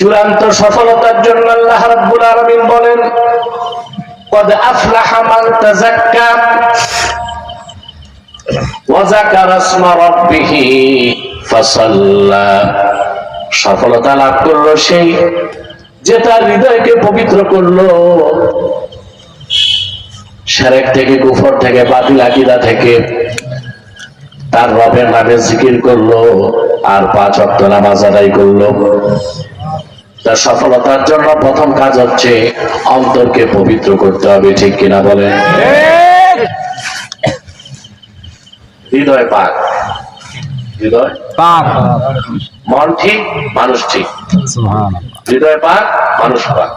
চূড়ান্ত সফলতার জন্য আল্লাহ রাব্বুল আলামিন বলেন, কদ আফলাহা মান তাযাক্কা, ওয়া যাকারা ইসমা রাব্বিহি ফাসাল্লা। সফলতা লাভ করল সেই যে তার হৃদয়কে পবিত্র করল। সেরেক থেকে, কুফর থেকে, বাতিল আকিদা থেকে তার রবের নামে জিকির করল, আর পাঁচ অক্ট নামাজ আদায় করল। তার সফলতার জন্য প্রথম কাজ হচ্ছে অন্তরকে পবিত্র করতে হবে ঠিক কিনা বলেন? হৃদয় পাক। হৃদয় পাক। মন ঠিক মানুষ ঠিক। হৃদয় পাক মানুষ পাক।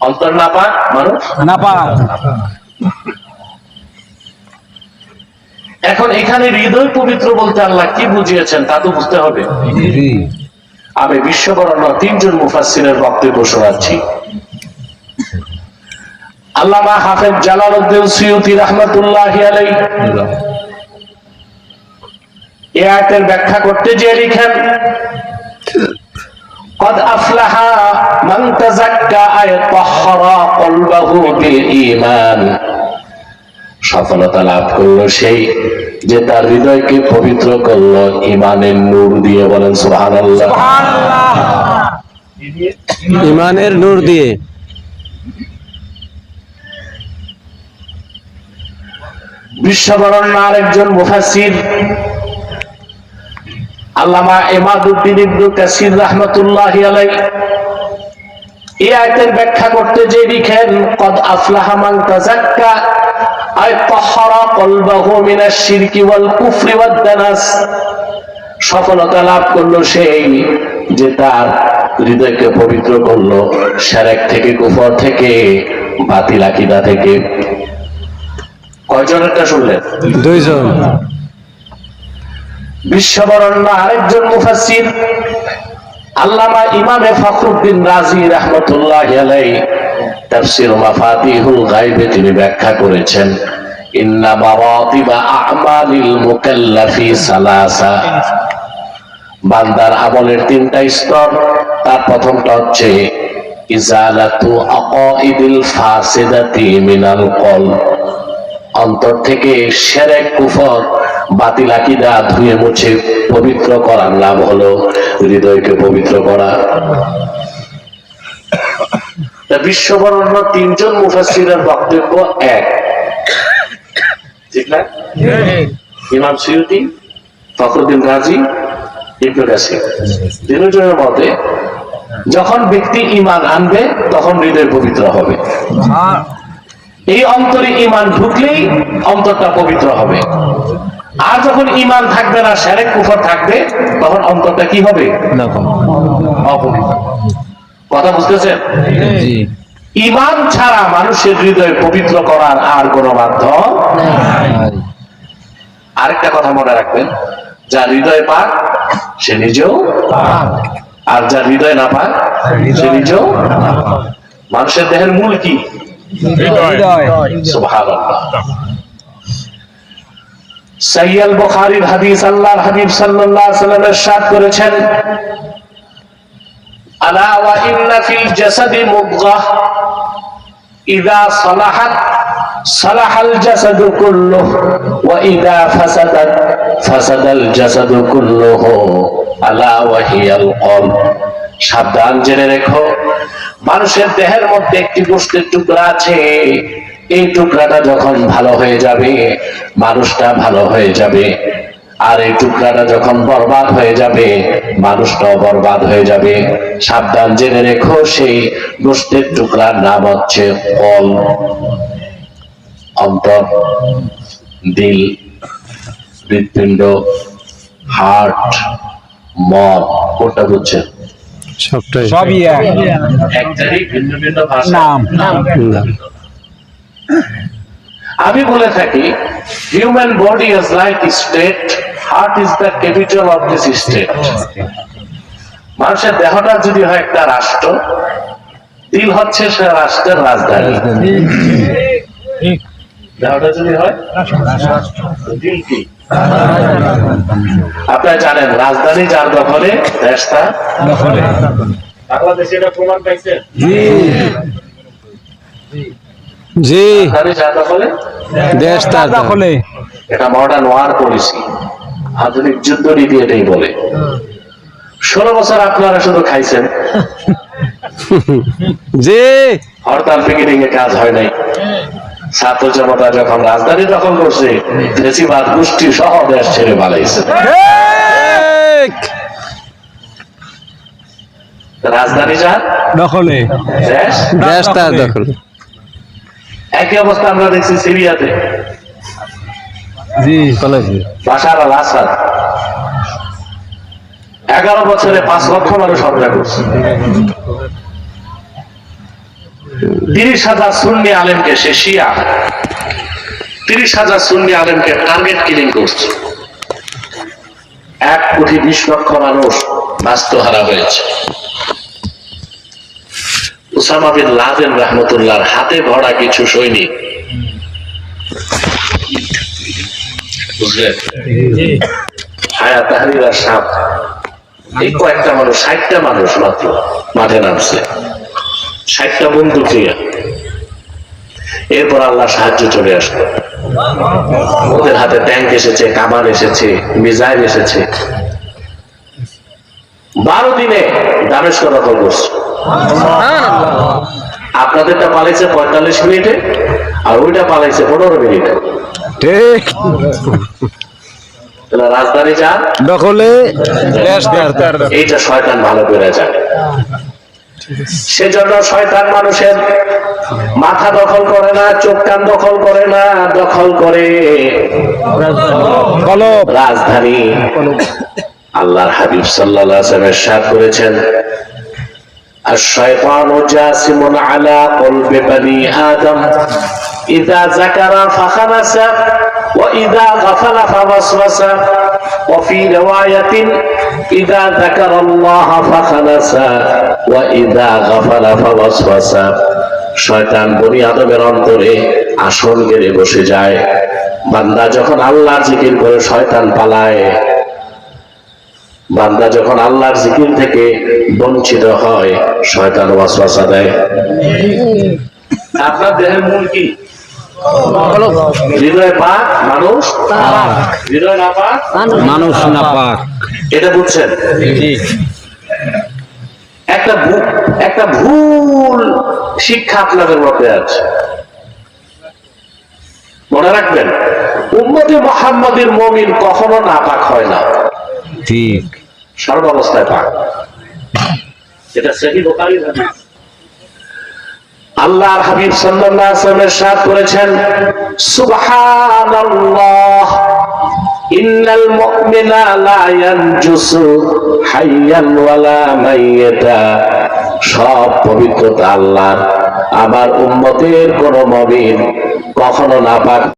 অন্তর না পাক মানুষ না পাক। এখন এখানে হৃদয় পবিত্র বলতে আল্লাহ কি বুঝিয়েছেন তা তো বুঝতে হবে। আমি বিশ্ববরণ্য তিনজন মুফাসসিরের বক্তব্য শোনাচ্ছি আল্লামা হাফেজ জালালউদ্দিন সুয়ুতি রাহমাতুল্লাহি আলাইহি এই আয়াতের ব্যাখ্যা করতে যে লিখেন قد أفلح من تزكى أي طهر قلبه بالإيمان সফলতা লাভ করলো সেই যে তার হৃদয়কে পবিত্র করল ইমানের নূর দিয়ে বলেন সুবহানাল্লাহ। ইমানের নূর দিয়ে। বিশ্ববরণ্য আরেকজন মুফাসির আল্লামা এমাদুদ্দিন ইবনু কাসির রাহমাতুল্লাহি আলাইহি। এই আয়াতের ব্যাখ্যা করতে যে লিখেন কদ আফলাহা মান তাযাক্কা আই তাহহারা কলবাহু মিনাশ শিরকি ওয়াল কুফরি ওয়াদ দানাস। সফলতা লাভ করল সেই যে তার হৃদয়কে পবিত্র করল শিরক থেকে কুফর থেকে বাতিল আকীদা থেকে। কয়জনেরটা শুনলেন? দুইজন। বিশ্ববরণ্য আরেকজন মুফাসসির আল্লামা ইমামে ফখরুদ্দিন রাজি রাহমাতুল্লাহ আলাই তাফসীর মাফাতিহুল গায়বে, তিনি ব্যাখ্যা করেছেন, ইন্না মারাতিবা আ'মালিল মুকাল্লাফি সালাসা। বান্দার আমলের তিনটা স্তর, তার প্রথমটা হচ্ছে, ইজালাতু আকাইদিল ফাসিদাতি মিনাল কলব অন্তর থেকে সেরেক কুফর, বাতিল আকিদা ধুয়ে মুছে পবিত্র করার নাম হলো হৃদয়কে পবিত্র করা। বিশ্ববরণ্য তিনজন মুফাসসিরের বক্তব্য এক। ঠিক না? ইমাম সিউতি ফখরুদ্দিন রাজি ইবনে কাসির। তিনজনের মতে যখন ব্যক্তি ইমান আনবে তখন হৃদয় পবিত্র হবে। এই অন্তরে ইমান ঢুকলেই অন্তরটা পবিত্র হবে। আর যখন ইমান থাকবে না সেরেক কুফর থাকবে তখন অন্তরটা কি হবে? অপবিত্র। কথা বুঝতেছেন? জি। ইমান ছাড়া মানুষের হৃদয় পবিত্র করার আর কোনো মাধ্যম আরেকটা কথা মনে রাখবেন যার হৃদয় পাক সে নিজেও আর যার হৃদয় না পাক সে নিজেও মানুষের দেহের মূল কি? সাইয়াল বুখারীর হাদিস আল্লাহর হাবিব সাল্লাল্লাহু আলাইহি ওয়াসাল্লাম ইরশাদ করেছেন সাবধান জেনে রেখো, মানুষের দেহের মধ্যে একটি গোষ্ঠের টুকরা আছে। এই টুকরাটা যখন ভালো হয়ে যাবে, মানুষটা ভালো হয়ে যাবে। আর এই টুকরাটা যখন বরবাদ হয়ে যাবে মানুষটাও বরবাদ হয়ে যাবে। সাবধান জেনে রেখো সেই গোষ্ঠের টুকরার নাম হচ্ছে কল। অন্তর দিল হৃৎপিণ্ড হার্ট মন কোনটা বুঝছেন? সবটাই। সবই একটারই ভিন্ন ভিন্ন ভাষা। নাম। আমি বলে থাকি human body is like state heart is the capital of this state মানুষের দেহটা যদি হয় একটা রাষ্ট্র দিল হচ্ছে সে রাষ্ট্রের রাজধানী। দেহটা যদি হয় দিল কি? আপনারা জানেন রাজধানী যার দখলে দেশ তার বাংলাদেশে এটা প্রমাণ পাইছেন জি। রাজধানী যা দখলে দেশ তার দখলে। এটা মডার্ন ওয়ার পলিসি আধুনিক যুদ্ধ নীতি এটাই বলে। ষোলো বছর আপনারা শুধু খাইছেন। যে হরতাল পিকেটিং এ কাজ হয় নাই। ছাত্র জনতা যখন রাজধানী দখল করছে ফেসিবাদ গোষ্ঠী সহ দেশ ছেড়ে পালাইছে রাজধানী যার দখলে। দেশ। দেশ তার দখল। একই অবস্থা আমরা দেখছি সিরিয়াতে। এগারো বছরে পাঁচ লক্ষ মানুষ হত্যা করছে। তিরিশ হাজার সুন্নি আলেমকে সে শিয়া। তিরিশ হাজার সুন্নি আলেমকে টার্গেট কিলিং করছে। এক কোটি বিশ লক্ষ মানুষ বাস্তুহারা হয়েছে। উসামা বিন লাদেন রহমতুল্লাহর হাতে ভরা কিছু সৈনিক বুঝলেন? তাহরিরা সাপ। এই কয়েকটা মানুষ, ষাটটা মানুষ মাত্র মাঠে নামছে। ষাটটা এরপর আল্লাহ সাহায্য চলে আসলো। ওদের হাতে ট্যাঙ্ক এসেছে কামান এসেছে মিজাইল এসেছে। বারো দিনে দামেস্ক দখল আপনাদেরটা পালাইছে পঁয়তাল্লিশ মিনিটে, আর ওইটা পালাইছে পনেরো মিনিটে। ঠিক। রাজধানী এইটা শয়তান ভালো করে জানে। শয়তান মানুষের মাথা দখল করে না চোখ কান দখল করে না দখল করে রাজধানী। আল্লাহর হাবিব সাল্লাহ সাল্লামের সাথ করেছেন আর শয়তান ও জাসিমন আলা কলবে বানি আদম। إذا ذكر فخنس وإذا غفل فوسوس وفي رواية إذا ذكر الله فخنس وإذا غفل فوسوس শয়তান বনি আদমের অন্তরে আসন গেড়ে বসে যায় বান্দা যখন আল্লাহ জিকির করে শয়তান পালায় বান্দা যখন আল্লাহর জিকির থেকে বঞ্চিত হয় শয়তান ওয়াসওয়াসা দেয় আপনার দেহের মূল কি হৃদয় পাক মানুষ? হৃদয় না পাক? মানুষ না পাক। এটা বুঝছেন? একটা একটা ভুল শিক্ষা আপনাদের মধ্যে আছে। মনে রাখবেন উম্মতি মোহাম্মদের মমিন কখনো নাপাক হয় না। ঠিক। সর্বাবস্থায় পাক। এটা বোখারীর হাদিস। আল্লাহর হাবিব সাল্লাল্লাহু আলাইহি ওয়াসাল্লাম ارشاد করেছেন, সুবহানাল্লাহ, ইন্নাল মুমিনা লা ইয়ানজুসু হাইয়ান ওয়ালা মাইয়াতা। সব পবিত্রতা আল্লাহর। আমার উম্মতের কোন মুমিন কখনো না নাপাক